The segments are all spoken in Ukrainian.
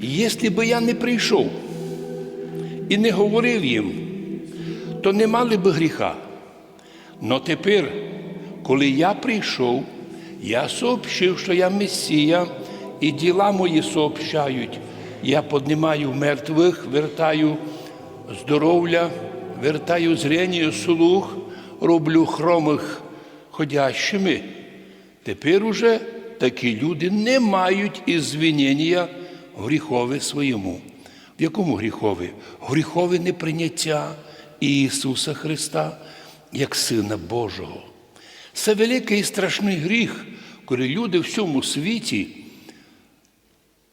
Якщо би я не прийшов і не говорив їм, то не мали би гріха. Но тепер, коли я прийшов, я сообщив, що я Месія, і діла мої сообщають. Я піднімаю мертвих, вертаю здоров'я, вертаю зрення, слух, роблю хромих ходящими. Тепер уже такі люди не мають ізвинення в гріхові своєму. В якому гріхові? Гріхове неприйняття Ісуса Христа як Сина Божого. Це великий і страшний гріх, коли люди в всьому світі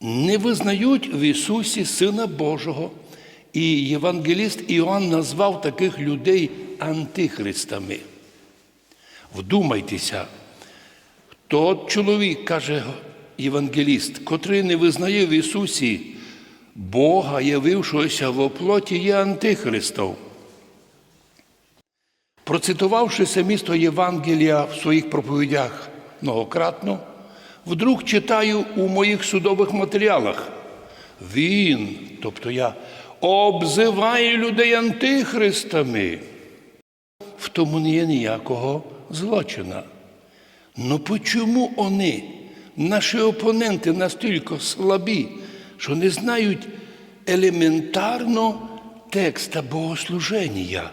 не визнають в Ісусі Сина Божого. І євангеліст Іоанн назвав таких людей антихристами. Вдумайтеся, тот чоловік, каже євангеліст, котрий не визнає в Ісусі Бога, явившогося в оплоті, є антихристом. Процитувавши це місто Євангелія в своїх проповідях многократно, вдруг читаю у моїх судових матеріалах. Він, тобто я, обзиває людей антихристами. В тому не є ніякого злочина. Ну почому вони, наші опоненти, настільки слабі, що не знають елементарно текста богослуження?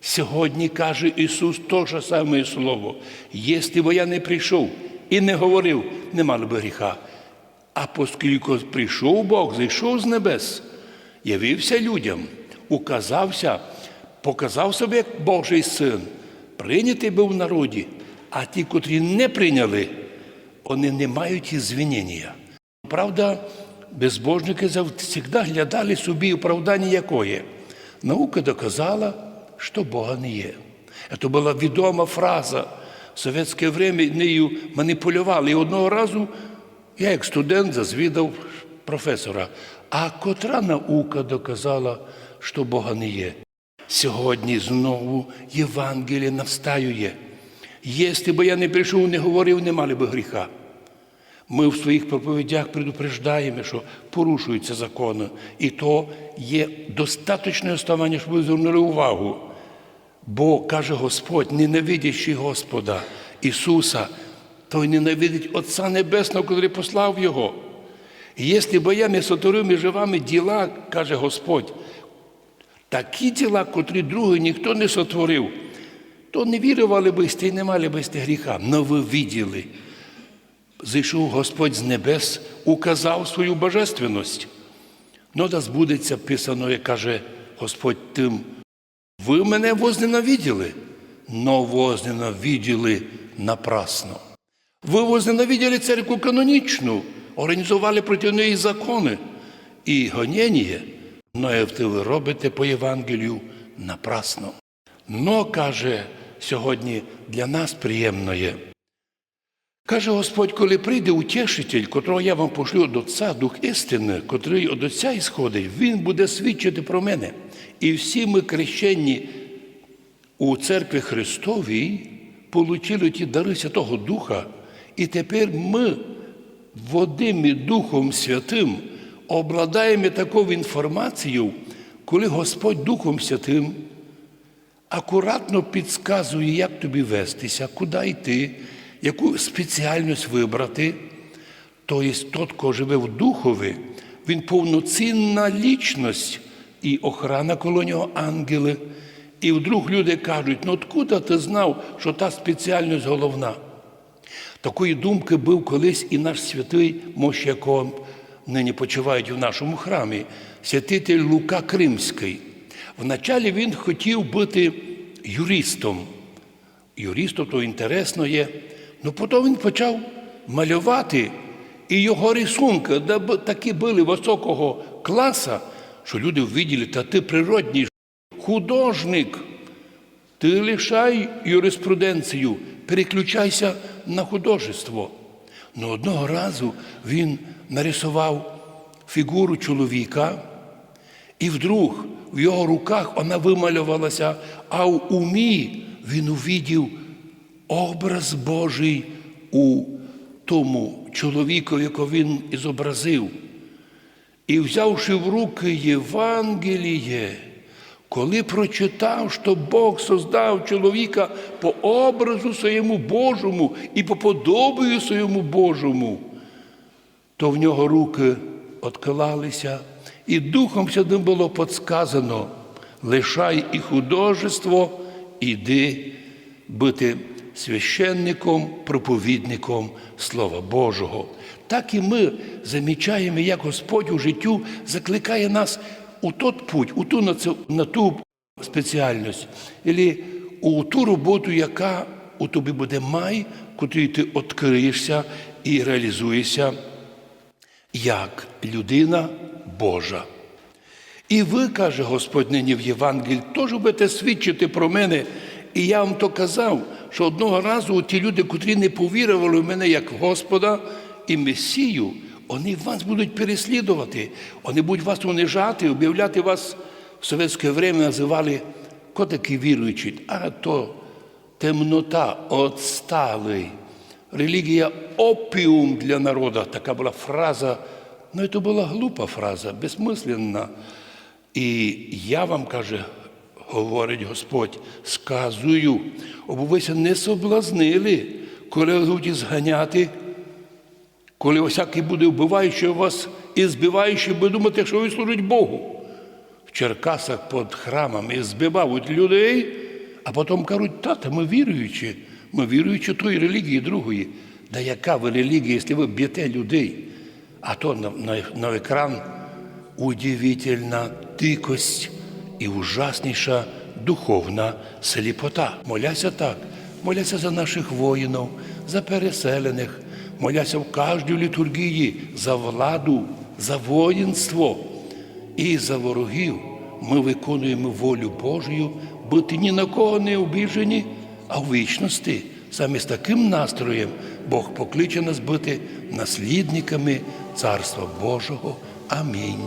Сьогодні каже Ісус те ж саме Слово. Якщо я не прийшов і не говорив, не мало би гріха. А оскільки прийшов Бог, зійшов з небес, явився людям, указався, показав себе як Божий син, прийнятий був в народі, а ті, котрі не прийняли, вони не мають ізвинення. Правда, безбожники завжди глядали собі оправдання якої. Наука доказала, що Бога не є. Це була відома фраза. В совєтське время нею маніпулювали. І одного разу я, як студент, зазвідав професора, а котра наука доказала, що Бога не є. Сьогодні знову Євангеліє навстаює. Якщо б я не прийшов, не говорив, не мали би гріха. Ми в своїх проповідях предупреждаємо, що порушуються закони, і то є достаточне основання, щоб ви звернули увагу. Бо каже Господь, ненавидячи Господа Ісуса, той ненавидить Отця Небесного, котрий послав Його. Якщо б я не сотворив між вами діла, каже Господь, такі діла, котрі другі ніхто не сотворив, то не вірували би і не мали би гріха. Но ви виділи. Зійшов Господь з небес, указав свою божественність. Ну, да збудеться писано, як каже Господь тим, ви мене возненавиділи, но возненавиділи напрасно. Ви возненавиділи церкву канонічну, організували проти неї закони і гонення, но ви робите по Євангелію напрасно. Но, каже сьогодні, для нас приємно є. Каже Господь, коли прийде утішитель, котрого я вам пошлю до Отця, Дух істини, котрий від Отця ісходить, Він буде свідчити про мене. І всі ми крещені у церкві Христовій получили ті дари Святого Духа, і тепер ми, водими Духом Святим, обладаємо такою інформацією, коли Господь Духом Святим акуратно підказує, як тобі вестися, куди йти, яку спеціальність вибрати. Тобто, тот, хто живе в духові, він повноцінна лічність і охрана коло нього ангели. І вдруг люди кажуть, ну откуда ти знав, що та спеціальність головна? Такої думки був колись і наш святий, мощ якого нині почувають в нашому храмі, святитель Лука Кримський. Вначалі він хотів бути юристом. Юристом то інтересно є. Ну потім він почав малювати, і його рисунки такі були високого класу, що люди ввіділи, та ти природній художник, ти лишай юриспруденцію, переключайся на художество. Ну одного разу він нарисував фігуру чоловіка, і вдруг в його руках вона вималювалася, а в умі він увидів образ Божий у тому чоловіку, якого він ізобразив. І взявши в руки Євангеліє, коли прочитав, що Бог создав чоловіка по образу своєму Божому і по подобію своєму Божому, то в нього руки откладалися, і Духом Святим було подсказано, лишай і художество, іди бути священником, проповідником Слова Божого. Так і ми замічаємо, як Господь у життю закликає нас у тот путь, у ту, на, ту спеціальність, або у ту роботу, яка у тобі буде май, котрій ти відкриєшся і реалізуєшся як людина Божа. І ви, каже Господь нині в Євангелії, теж будете свідчити про мене. І я вам то казав, що одного разу ті люди, котрі не повірували в мене як Господа і Месію, вони вас будуть переслідувати, вони будуть вас унижати, об'являти вас в совєтське время називали такі віруючі, а то темнота, отсталий. Релігія опіум для народу. Така була фраза. Ну, це була глупа фраза, безсмисленна. І я вам, каже, говорить Господь, сказую, ви не соблазнили, коли будуть зганяти, коли всякий буде вбиваючи вас і збиваючи, буде думати, що ви служить Богу. В Черкасах під храмами збивають людей, а потім кажуть, тата, ми віруючі, ми віруючі тої релігії другої. Да яка ви релігія, якщо ви б'єте людей? А то на, на, на екран удивительна дикость і ужасніша духовна сліпота. Моляся так, моляся за наших воїнів, за переселених, моляся в кожній літургії за владу, за воїнство. І за ворогів ми виконуємо волю Божою, бути ні на кого не обіжені, а в вічності. Саме з таким настроєм Бог покличе нас бути наслідниками Царства Божого. Амінь.